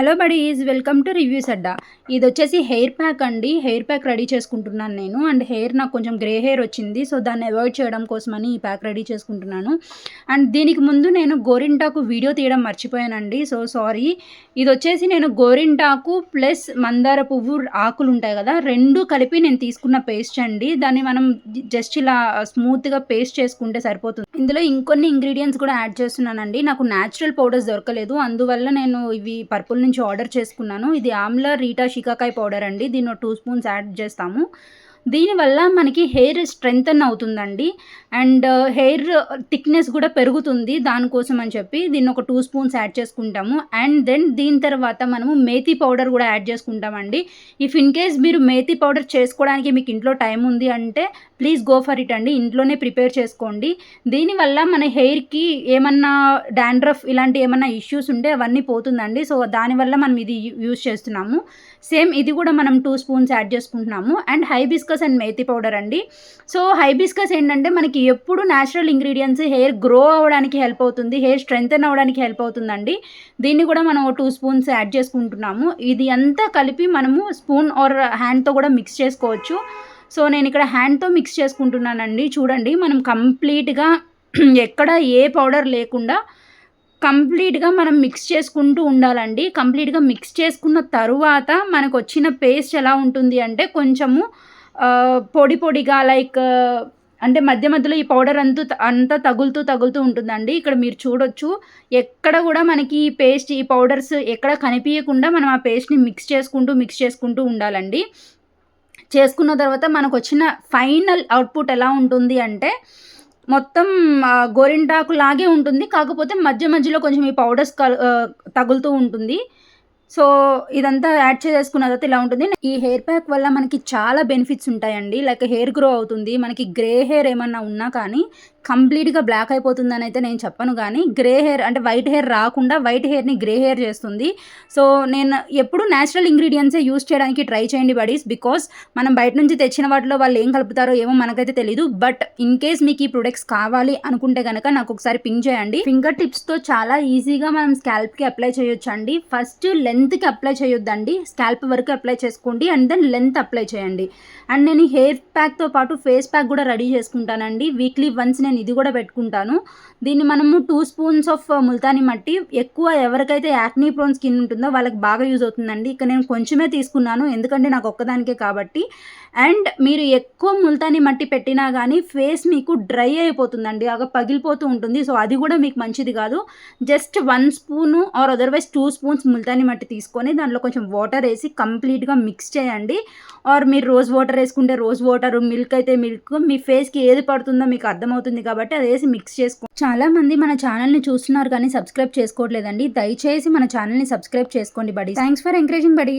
Hello buddies welcome to reviews adda ఇది వచ్చేసి hair pack అండి. హెయిర్ ప్యాక్ రెడీ చేసుకుంటున్నాను నేను. అండ్ హెయిర్ నాకు కొంచెం గ్రే హెయిర్ వచ్చింది. సో దాన్ని అవాయిడ్ చేయడం కోసమని ఈ ప్యాక్ రెడీ చేసుకుంటున్నాను. అండ్ దీనికి ముందు నేను గోరింటాకు వీడియో తీయడం మర్చిపోయానండి. So sorry. ఇది వచ్చేసి నేను గోరింటాకు ప్లస్ మందార పువ్వు ఆకులు ఉంటాయి కదా రెండు కలిపి నేను తీసుకున్న పేస్ట్ అండి. దాన్ని మనం జస్ట్ ఇలా స్మూత్గా పేస్ట్ చేసుకుంటే సరిపోతుంది. ఇందులో ఇంకొన్ని ఇంగ్రీడియంట్స్ కూడా యాడ్ చేస్తున్నానండి. నాకు న్యాచురల్ పౌడర్స్ దొరకలేదు. అందువల్ల నేను ఇవి పర్పుల్ నుంచి ఆర్డర్ చేసుకున్నాను. ఇది ఆమ్లా రీటా షికాకాయ పౌడర్ అండి. దీన్ని టూ స్పూన్స్ యాడ్ చేస్తాము. దీనివల్ల మనకి హెయిర్ స్ట్రెంగ్తన్ అవుతుందండి. అండ్ uh, హెయిర్ థిక్నెస్ కూడా పెరుగుతుంది దానికోసం అని చెప్పి దీన్ని ఒక టూ స్పూన్స్ యాడ్ చేసుకుంటాము. అండ్ దెన్ దీని తర్వాత మనము మేతి పౌడర్ కూడా యాడ్ చేసుకుంటామండి. ఇఫ్ ఇన్ కేస్ మీరు మేతి పౌడర్ చేసుకోవడానికి మీకు ఇంట్లో టైం ఉంది అంటే ప్లీజ్ గో ఫర్ ఇట్ అండి. ఇంట్లోనే ప్రిపేర్ చేసుకోండి. దీనివల్ల మన హెయిర్కి ఏమన్నా డాండ్రఫ్ ఇలాంటి ఏమన్నా ఇష్యూస్ ఉంటే అవన్నీ పోతుందండి. సో దానివల్ల మనం ఇది యూస్ చేస్తున్నాము. సేమ్ ఇది కూడా మనం టూ స్పూన్స్ యాడ్ చేసుకుంటున్నాము. And hibiscus and methi powder అండి. సో హైబిస్కస్ ఏంటంటే మనకి ఎప్పుడు న్యాచురల్ ఇంగ్రీడియంట్స్ హెయిర్ గ్రో అవ్వడానికి హెల్ప్ అవుతుంది హెయిర్ స్ట్రెంగ్తన్ అవ్వడానికి హెల్ప్ అవుతుందండి. దీన్ని కూడా మనం టూ స్పూన్స్ యాడ్ చేసుకుంటున్నాము. ఇది అంతా కలిపి మనము స్పూన్ ఆర్ హ్యాండ్తో కూడా మిక్స్ చేసుకోవచ్చు. సో నేను ఇక్కడ హ్యాండ్తో మిక్స్ చేసుకుంటున్నానండి. చూడండి మనం కంప్లీట్గా ఎక్కడ ఏ పౌడర్ లేకుండా కంప్లీట్గా మనం మిక్స్ చేసుకుంటూ ఉండాలండి. కంప్లీట్గా మిక్స్ చేసుకున్న తరువాత మనకు వచ్చిన పేస్ట్ ఎలా ఉంటుంది అంటే కొంచెము పొడి పొడిగా లైక్ అంటే మధ్య మధ్యలో ఈ పౌడర్ అంతూ అంతా తగులుతూ తగులుతూ ఉంటుందండి. ఇక్కడ మీరు చూడొచ్చు. ఎక్కడ కూడా మనకి ఈ పేస్ట్ ఈ పౌడర్స్ ఎక్కడ కనిపించకుండా మనం ఆ పేస్ట్ని మిక్స్ చేసుకుంటూ మిక్స్ చేసుకుంటూ ఉండాలండి. చేసుకున్న తర్వాత మనకు వచ్చిన ఫైనల్ అవుట్పుట్ ఎలా ఉంటుంది అంటే మొత్తం గోరింటాకు లాగే ఉంటుంది. కాకపోతే మధ్య మధ్యలో కొంచెం ఈ పౌడర్స్ తగులుతూ ఉంటుంది. సో ఇదంతా యాడ్ చేసుకున్న తర్వాత ఇలా ఉంటుంది. ఈ హెయిర్ ప్యాక్ వల్ల మనకి చాలా బెనిఫిట్స్ ఉంటాయండి. లైక్ హెయిర్ గ్రో అవుతుంది. మనకి గ్రే హెయిర్ ఏమన్నా ఉన్నా కానీ కంప్లీట్గా బ్లాక్ అయిపోతుందని అయితే నేను చెప్పను కానీ గ్రే హెయిర్ అంటే వైట్ హెయిర్ రాకుండా వైట్ హెయిర్ని గ్రే హెయిర్ చేస్తుంది. సో నేను ఎప్పుడు న్యాచురల్ ఇంగ్రీడియంట్సే యూస్ చేయడానికి ట్రై చేయండి బడీస్ బికాస్ మనం బయట నుంచి తెచ్చిన వాటిలో వాళ్ళు ఏం కలుపుతారో ఏమో మనకైతే తెలియదు బట్ ఇన్ కేస్ మీకు ఈ ప్రొడక్ట్స్ కావాలి అనుకుంటే కనుక నాకు ఒకసారి పింక్ చేయండి. ఫింగర్ టిప్స్తో చాలా ఈజీగా మనం స్కాల్ప్కి అప్లై చేయొచ్చు అండి ఫస్ట్ లెంత్కి అప్లై చేయొద్దండి. స్కాల్ప్ వరకు అప్లై చేసుకోండి అండ్ దెన్ లెంత్ అప్లై చేయండి. అండ్ నేను హెయిర్ ప్యాక్తో పాటు ఫేస్ ప్యాక్ కూడా రెడీ చేసుకుంటానండి. వీక్లీ వన్స్ నేను నేను ఇది కూడా పెట్టుకుంటాను. దీన్ని మనము టూ స్పూన్స్ ఆఫ్ ముల్తాని మట్టి ఎక్కువ ఎవరికైతే యాక్నీ ప్రోన్ స్కిన్ ఉంటుందో వాళ్ళకి బాగా యూజ్ అవుతుందండి. ఇక నేను కొంచెమే తీసుకున్నాను ఎందుకంటే నాకు ఒక్కదానికే కాబట్టి. అండ్ మీరు ఎక్కువ ముల్తాని మట్టి పెట్టినా కానీ ఫేస్ మీకు డ్రై అయిపోతుందండి అగా పగిలిపోతూ ఉంటుంది. సో అది కూడా మీకు మంచిది కాదు. Just one spoon or otherwise two spoons Multani mitti తీసుకొని దాంట్లో కొంచెం వాటర్ వేసి కంప్లీట్గా మిక్స్ చేయండి. ఆర్ మీరు రోజ్ వాటర్ వేసుకుంటే రోజ్ వాటర్ మిల్క్ అయితే మిల్క్ మీ ఫేస్కి ఏది పడుతుందో మీకు అర్థమవుతుంది కాబట్టి అది వేసి మిక్స్ చేసుకో. చాలా మంది మన ఛానల్ని చూస్తున్నారు కానీ సబ్స్క్రైబ్ చేసుకోవట్లేదండి. దయచేసి మన ఛానల్ని సబ్స్క్రైబ్ చేసుకోండి బడి థ్యాంక్స్ ఫర్ ఎంకరేజింగ్ బడి